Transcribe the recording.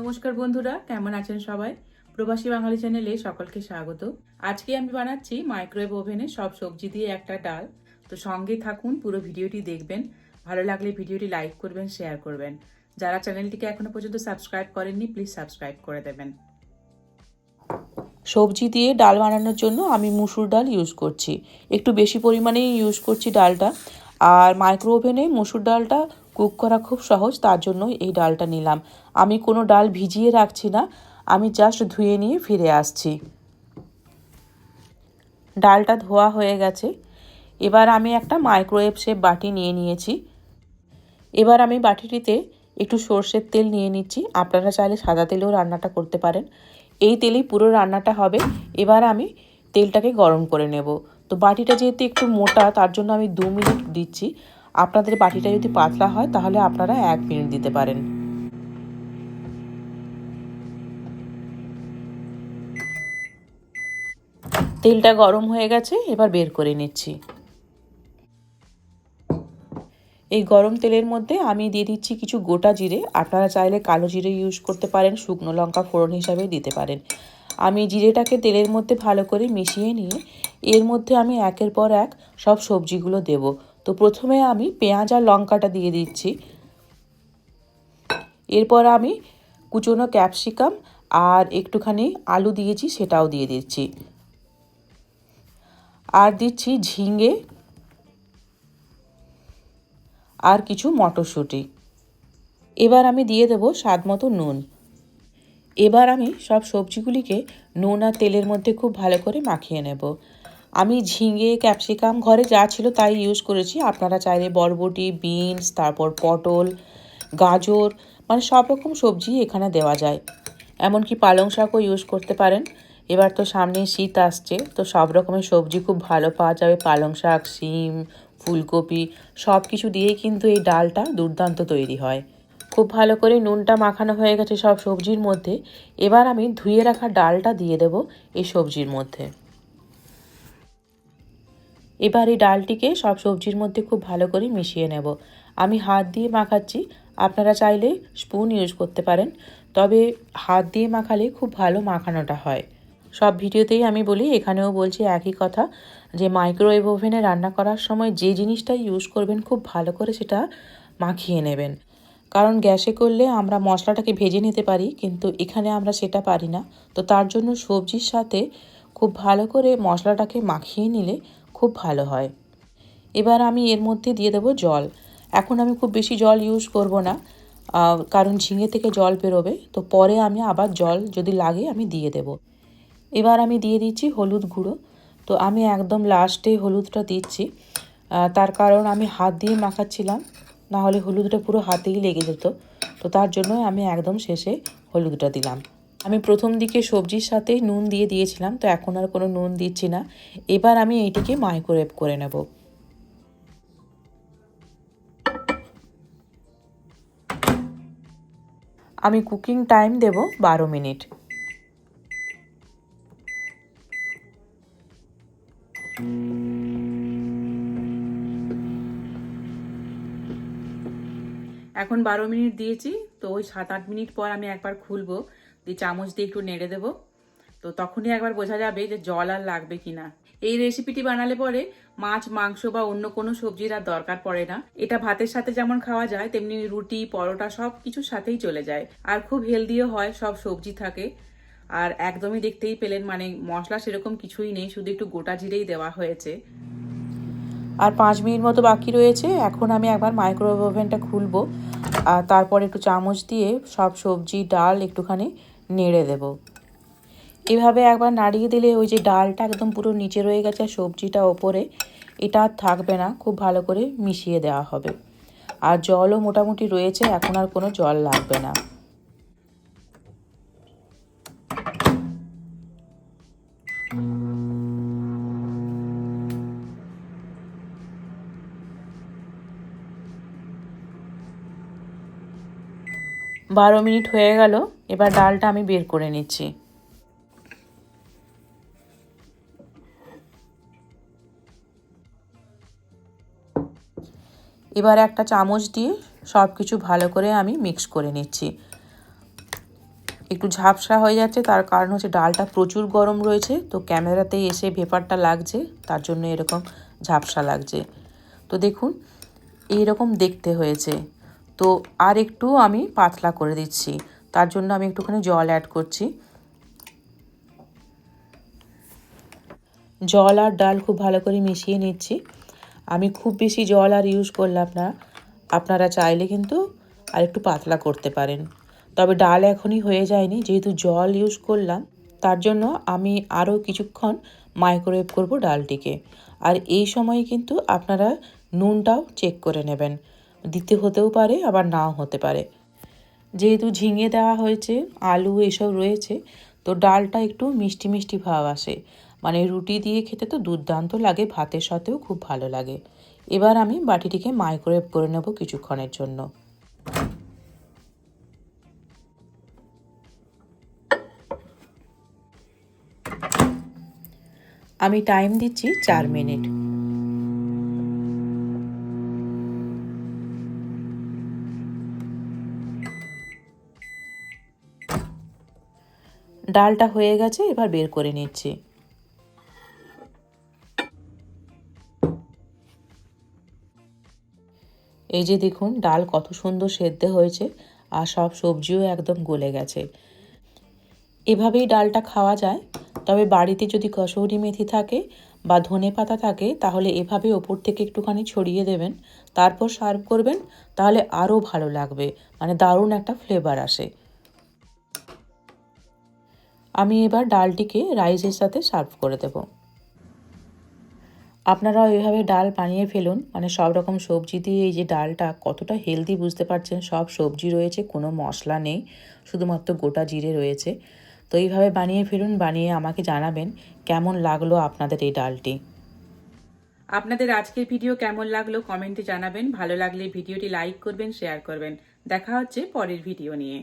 নমস্কার বন্ধুরা, কেমন আছেন সবাই? প্রবাসী বাঙালি চ্যানেলে সকলকে স্বাগত। আজকে আমি বানাচ্ছি মাইক্রোওয়েভ ওভেনে সব সবজি দিয়ে একটা ডাল। তো সঙ্গে থাকুন, পুরো ভিডিওটি দেখবেন। ভালো লাগলে ভিডিওটি লাইক করবেন শেয়ার করবেন। যারা চ্যানেলটিকে এখনও পর্যন্ত সাবস্ক্রাইব করেননি প্লিজ সাবস্ক্রাইব করে দেবেন। সবজি দিয়ে ডাল বানানোর জন্য আমি মুসুর ডাল ইউজ করছি। একটু বেশি পরিমাণেই ইউজ করছি ডালটা। আর মাইক্রো ওভেনে মুসুর ডালটা কুক করা খুব সহজ, তার জন্য এই ডালটা নিলাম। আমি কোনো ডাল ভিজিয়ে রাখছি না, আমি জাস্ট ধুয়ে নিয়ে ফিরে আসছি। ডালটা ধোয়া হয়ে গেছে। এবার আমি একটা মাইক্রোওয়েভ শেপ বাটি নিয়ে নিয়েছি। এবার আমি বাটিটিতে একটু সর্ষের তেল নিয়ে নিচ্ছি। আপনারা চাইলে সাদা তেলেও রান্নাটা করতে পারেন। এই তেলেই পুরো রান্নাটা হবে। এবার আমি তেলটাকে গরম করে নেব। তো বাটিটা যেহেতু একটু মোটা, তার জন্য আমি দু মিনিট দিচ্ছি। আপনাদের বাটিটা যদি পাতলা হয়, তাহলে আপনারা এক মিনিট দিতে পারেন। তেলটা গরম হয়ে গেছে, এবার বের করে নিচ্ছি। এই গরম তেলের মধ্যে আমি দিয়ে দিচ্ছি কিছু গোটা জিরে। আপনারা চাইলে কালো জিরে ইউজ করতে পারেন, শুকনো লঙ্কা ফোড়ন হিসাবে দিতে পারেন। আমি জিরেটাকে তেলের মধ্যে ভালো করে মিশিয়ে নিয়ে, এর মধ্যে আমি একের পর এক সব সবজিগুলো দেব। তো প্রথমে আমি পেঁয়াজ আর লঙ্কাটা দিয়ে দিচ্ছি। এরপর আমি কুচনো ক্যাপসিকাম আর একটুখানি আলু দিয়েছি, সেটাও দিয়ে দিচ্ছি। আর দিচ্ছি ঝিঙে আর কিছু মটরশুঁটি। এবার আমি দিয়ে দেবো স্বাদ মতো নুন। এবার আমি সব সবজিগুলিকে নুন আর তেলের মধ্যে খুব ভালো করে মাখিয়ে নেব। আমি ঝিঙে, ক্যাপসিকাম ঘরে যা ছিল তাই ইউজ করেছি। আপনারা চাইলে বরবটি, বিনস, তারপর পটল, গাজর মানে সব রকম সবজি এখানে দেওয়া যায়। এমনকি পালং শাকও ইউজ করতে পারেন। এবার তো সামনে শীত আসছে, তো সব রকমের সবজি খুব ভালো পাওয়া যাবে। পালং শাক, শিম, ফুলকপি সব কিছু দিয়েই কিন্তু এই ডালটা দুর্দান্ত তৈরি হয়। খুব ভালো করে নুনটা মাখানো হয়ে গেছে সব সবজির মধ্যে। এবার আমি ধুয়ে রাখা ডালটা দিয়ে দেব এই সবজির মধ্যে। এবার এই ডালটিকে সব সবজির মধ্যে খুব ভালো করে মিশিয়ে নেব। আমি হাত দিয়ে মাখাচ্ছি। আপনারা চাইলে স্পুন ইউজ করতে পারেন। তবে হাত দিয়ে মাখালে খুব ভালো মাখানোটা হয়। সব ভিডিওতেই আমি বলি, এখানেও বলছি একই কথা যে মাইক্রোওয়েভ ওভেনে রান্না করার সময় যে জিনিসটা ইউজ করবেন, খুব ভালো করে সেটা মাখিয়ে নেবেন। কারণ গ্যাসে করলে আমরা মশলাটাকে ভেজে নিতে পারি, কিন্তু এখানে আমরা সেটা পারি না। তো তার জন্য সবজির সাথে খুব ভালো করে মশলাটাকে মাখিয়ে নিলে খুব ভালো হয়। এবার আমি এর মধ্যে দিয়ে দেবো জল। এখন আমি খুব বেশি জল ইউজ করব না কারণ ঝিঙে থেকে জল বেরোবে, তো পরে আমি আবার জল যদি লাগে আমি দিয়ে দেব। এবার আমি দিয়ে দিচ্ছি হলুদ গুঁড়ো। তো আমি একদম লাস্টে হলুদটা দিচ্ছি। তার কারণ আমি হাত দিয়ে মাখাচ্ছিলাম না হলে হলুদটা পুরো হাতেই লেগে যেত। তো তার জন্য আমি একদম শেষে হলুদটা দিলাম। আমি প্রথম দিকে সবজির সাথে নুন দিয়ে দিয়েছিলাম, তো এখন আর কোনো নুন দিচ্ছি না। এবার আমি এইটিকে মাইক্রোওয়েভ করে নেব। আমি কুকিং টাইম দেব বারো মিনিট। এখন বারো মিনিট দিয়েছি, তো ওই সাত আট মিনিট পর আমি একবার খুলবো। দিয়ে চামচ দিয়ে একটু নেড়ে দেবো। তো তখনই একবার বোঝা যাবে যে জল আর লাগবে কিনা। এই রেসিপিটি বানালে পরে মাছ, মাংস বা অন্য কোনো সবজির আর দরকার পড়ে না। এটা ভাতের সাথে যেমন খাওয়া যায়, তেমনি রুটি, পরোটা সব কিছুর সাথেই চলে যায়। আর খুব হেলদিও হয়, সব সবজি থাকে। আর একদমই দেখতেই পেলেন মানে মশলা সেরকম কিছুই নেই, শুধু একটু গোটা জিরেই দেওয়া হয়েছে। আর পাঁচ মিনিট মতো বাকি রয়েছে। এখন আমি একবার মাইক্রোওয়েভ ওভেনটা খুলবো। আর তারপর একটু চামচ দিয়ে সব সবজি, ডাল একটুখানি নেড়ে দেব। এভাবে একবার নাড়িয়ে দিলে ওই যে ডালটা একদম পুরো নিচে রয়ে গেছে সবজিটা ওপরে, এটা আর থাকবে না, খুব ভালো করে মিশিয়ে দেওয়া হবে। আর জলও মোটামুটি রয়েছে, এখন আর কোনো জল লাগবে না। বারো মিনিট হয়ে গেল, এবার ডালটা আমি বের করে নিচ্ছি। এবার একটা চামচ দিয়ে সব কিছু ভালো করে আমি মিক্স করে নিচ্ছি। একটু ঝাপসা হয়ে যাচ্ছে, তার কারণ হচ্ছে ডালটা প্রচুর গরম রয়েছে, তো ক্যামেরাতে এসে ভেপারটা লাগছে, তার জন্য এরকম ঝাপসা লাগছে। তো দেখুন এই রকম দেখতে হয়েছে। তো আর একটু আমি পাতলা করে দিচ্ছি। তার জন্য আমি একটুখানি জল অ্যাড করছি। জল আর ডাল খুব ভালো করে মিশিয়ে নিচ্ছি। আমি খুব বেশি জল আর ইউজ করলাম না। আপনারা চাইলে কিন্তু আর একটু পাতলা করতে পারেন। তবে ডাল এখনই হয়ে যায়নি, যেহেতু জল ইউজ করলাম, তার জন্য আমি আরও কিছুক্ষণ মাইক্রোওয়েভ করব ডালটিকে। আর এই সময়ে কিন্তু আপনারা নুনটাও চেক করে নেবেন। দিতে হতেও পারে, আবার নাও হতে পারে। যেহেতু ঝিঙে দেওয়া হয়েছে, আলু এসব রয়েছে, তো ডালটা একটু মিষ্টি মিষ্টি ভাব আসে। মানে রুটি দিয়ে খেতে তো দুর্দান্ত লাগে, ভাতের সাথেও খুব ভালো লাগে। এবার আমি বাটিটিকে মাইক্রোওয়েভ করে নেব কিছুক্ষণের জন্য। আমি টাইম দিচ্ছি চার মিনিট। ডালটা হয়ে গেছে, এবার বের করে নিচ্ছি। এই যে দেখুন, ডাল কত সুন্দর সেদ্ধ হয়েছে আর সব সবজিও একদম গলে গেছে। এভাবেই ডালটা খাওয়া যায়। তবে বাড়িতে যদি কসৌরি মেথি থাকে বা ধনে পাতা থাকে, তাহলে এভাবে ওপর থেকে একটুখানি ছড়িয়ে দেবেন, তারপর সার্ভ করবেন, তাহলে আরও ভালো লাগবে। মানে দারুণ একটা ফ্লেভার আসে। আমি এবার ডালটিকে রাইসের সাথে সার্ভ করে দেব। আপনারাও এভাবে ডাল বানিয়ে ফেলুন। মানে সব রকম সবজি দিয়ে এই যে ডালটা কতটা হেলদি বুঝতে পারছেন? সব সবজি রয়েছে, কোনো মশলা নেই, শুধুমাত্র গোটা জিরে রয়েছে। তো এইভাবে বানিয়ে ফেলুন, বানিয়ে আমাকে জানাবেন কেমন লাগল আপনাদের এই ডালটি। আপনাদের আজকের ভিডিও কেমন লাগল কমেন্টে জানাবেন। ভালো লাগলে ভিডিওটি লাইক করবেন, শেয়ার করবেন। দেখা হচ্ছে পরের ভিডিও নিয়ে।